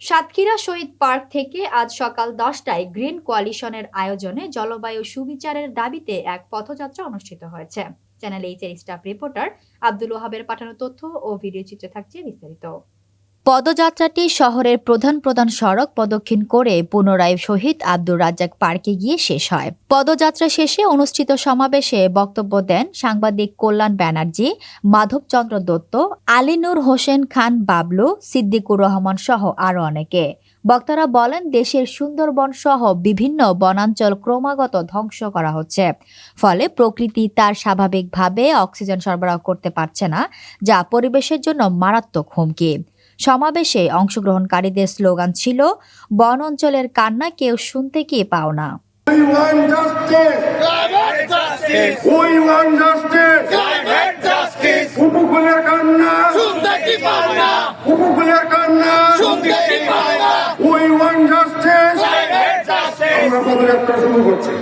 সাতক্ষীরা শহীদ park থেকে আজ সকাল দশটায় গ্রিন কোয়ালিশনের আয়োজনে জলবায়ু সুবিচারের দাবিতে এক পথযাত্রা অনুষ্ঠিত হয়েছে। চ্যানেল এইচ এর স্টাফ রিপোর্টার আব্দুল ওহাবের পাঠানো তথ্য ও ভিডিও চিত্রে থাকছে বিস্তারিত। পদযাত্রাটি শহরের প্রধান প্রধান সড়ক প্রদক্ষিণ করে পুনরায় শহীদ আব্দুর রাজ্জাক পার্কে গিয়ে শেষ হয়। পদযাত্রা শেষে অনুষ্ঠিত সমাবেশে বক্তব্য দেন সাংবাদিক কল্যাণ ব্যানার্জি, মাধবচন্দ্র দত্ত, আলিনুর হোসেন খান বাবলু, সিদ্দিকুর রহমান সহ আরও অনেকে। বক্তারা বলেন, দেশের সুন্দরবন সহ বিভিন্ন বনাঞ্চল ক্রমাগত ধ্বংস করা হচ্ছে। ফলে প্রকৃতি তার স্বাভাবিকভাবে অক্সিজেন সরবরাহ করতে পারছে না, যা পরিবেশের জন্য মারাত্মক হুমকি। সমাবেশে অংশগ্রহণকারীদের স্লোগান ছিল বন অঞ্চলের কান্না কেউ শুনতে কি পাও না We want justice. Climate justice! We want justice. Climate justice! উপকূলের কান্না শুনতে কি পাও না উপকূলের কান্না শুনতে কি পাও না We want justice. আমরা পদযাত্রা শুরু করছি